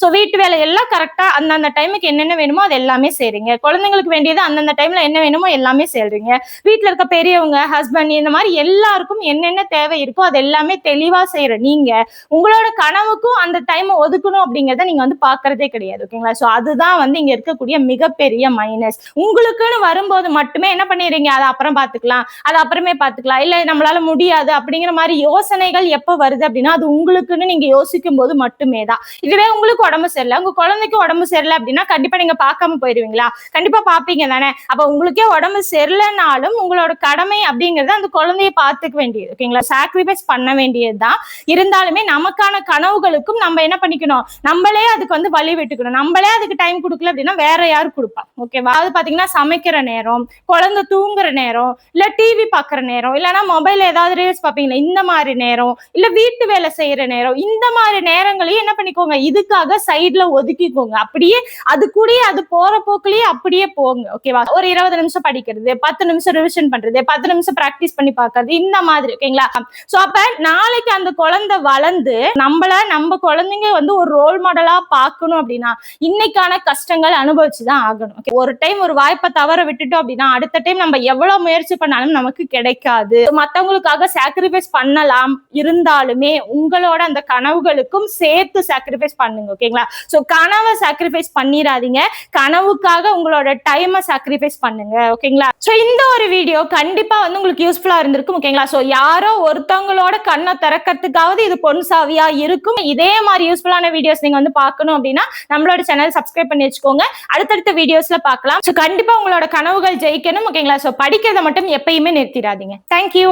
So வீட்டு வேலை எல்லாம் கரெக்டாக அந்தந்த டைமுக்கு என்னென்ன வேணுமோ அது எல்லாமே செய்றீங்க. குழந்தைங்களுக்கு வேண்டியது அந்தந்த டைம்ல என்ன வேணுமோ எல்லாமே செய்றீங்க. வீட்டில் இருக்க பெரியவங்க ஹஸ்பண்ட் இந்த மாதிரி எல்லாருக்கும் என்னென்ன தேவை இருக்கோ அது எல்லாமே தெளிவாக செய்யற நீங்க உங்களோட கனவுக்கும் அந்த டைமை ஒதுக்கணும் அப்படிங்கிறத நீங்க வந்து பாக்குறதே கிடையாது ஓகேங்களா ஸோ அதுதான் வந்து இங்க இருக்கக்கூடிய மிகப்பெரிய மைனஸ் உங்களுக்குன்னு வரும்போது மட்டுமே என்ன பண்ணிடுறீங்க? அதை அப்புறம் பார்த்துக்கலாம் அது அப்புறமே பார்த்துக்கலாம் இல்லை நம்மளால முடியாது அப்படிங்கிற மாதிரி யோசனைகள் எப்போ வருது அப்படின்னா அது உங்களுக்குன்னு நீங்க யோசிக்கும் போது மட்டுமே தான் இதுவே உங்களுக்கு உடம்பு சரியில்லை. உங்க குழந்தைக்கும் உடம்பு சரியில்லை அப்படின்னா கண்டிப்பா நீங்க பார்க்காம போயிருவீங்களா? கண்டிப்பா பாப்பீங்க தானே? அப்ப உங்களுக்கே உடம்பு சரியில்லைனாலும் உங்களோட கடமை அப்படிங்கறது அந்த குழந்தைய பார்த்துக்க வேண்டியது. ஓகேங்களா சாக்ரிஃபைஸ் பண்ண வேண்டியதுதான். இருந்தாலுமே நமக்கான கனவுகளுக்கும் நம்ம என்ன பண்ணிக்கணும்? நம்மளே அதுக்கு வந்து வழி விட்டுக்கணும். நம்மளே அதுக்கு டைம் கொடுக்கல அப்படின்னா வேற யாரும் கொடுப்பா? ஓகேவா அது பாத்தீங்கன்னா சமைக்கிற நேரம் குழந்தை தூங்குற நேரம் இல்ல டிவி பாக்குற நேரம் இல்லைன்னா மொபைல் ஏதாவது ரீல்ஸ் பாப்பீங்களா இந்த மாதிரி நேரம் இல்ல வீட்டு வேலை செய்யற நேரம் இந்த மாதிரி நேரங்களையும் என்ன பண்ணிக்கோங்க. இதுக்காக சைட்ல ஒதுக்கிக்கோங்க. அப்படியே அது கூடயே அது போற போக்குலயே அப்படியே போங்க. ஓகேவா ஒரு இருபது நிமிஷம் படிக்கிறது பத்து நிமிஷம் ரிவிஷன் பண்றது பத்து நிமிஷம் பிராக்டிஸ் பண்ணி பாக்குறது இந்த மாதிரி ஓகேங்களா சோ அப்ப நாளைக்கு அந்த குழந்தை வளர்ந்து நம்மள நம்ம குழந்தைங்க வந்து ஒரு ரோல் மாடலா பாக்கணும் அப்படின்னா இன்னைக்கான கஷ்டங்கள் அனுபவிச்சுதான் ஆகணும். ஒரு டைம் ஒரு வாய்ப்பை தவற விட்டுட்டோம் அப்படின்னா அடுத்த டைம் நம்ம எவ்வளவு முயற்சி பண்ணாலும் நமக்கு கிடைக்காது. மத்தவங்களுக்காக சாக்ரிஃபைஸ் பண்ணலாம். இருந்தாலுமே உங்களோட அந்த கனவுகளுக்கும் சேர்த்து சாக்ரிஃபைஸ் பண்ணுங்க ஓகே ஓகேங்களா? ஸோ கனவை சாக்ரிஃபைஸ் பண்ணிடாதீங்க கனவுக்காக உங்களோட டைமை சாக்ரிஃபைஸ் பண்ணுங்க. ஓகேங்களா? சோ இந்த ஒரு வீடியோ கண்டிப்பா வந்து உங்களுக்கு யூஸ்ஃபுல்லா இருந்திருக்கும் ஓகேங்களா? ஸோ யாரோ ஒருத்தவங்களோட கண்ணை திறக்கிறதுக்காவது இது பொன் சாவியா இருக்கும். இதே மாதிரி யூஸ்ஃபுல்லான வீடியோஸ் நீங்க வந்து பார்க்கணும் அப்படின்னா நம்மளோட சேனல் சப்ஸ்கிரைப் பண்ணி வச்சுக்கோங்க. அடுத்தடுத்த வீடியோஸ்ல பார்க்கலாம். ஸோ கண்டிப்பா உங்களோட கனவுகள் ஜெயிக்கணும் ஓகேங்களா? ஸோ படிக்கிறத மட்டும் எப்பயுமே நிறுத்திடாதீங்க. தேங்க்யூ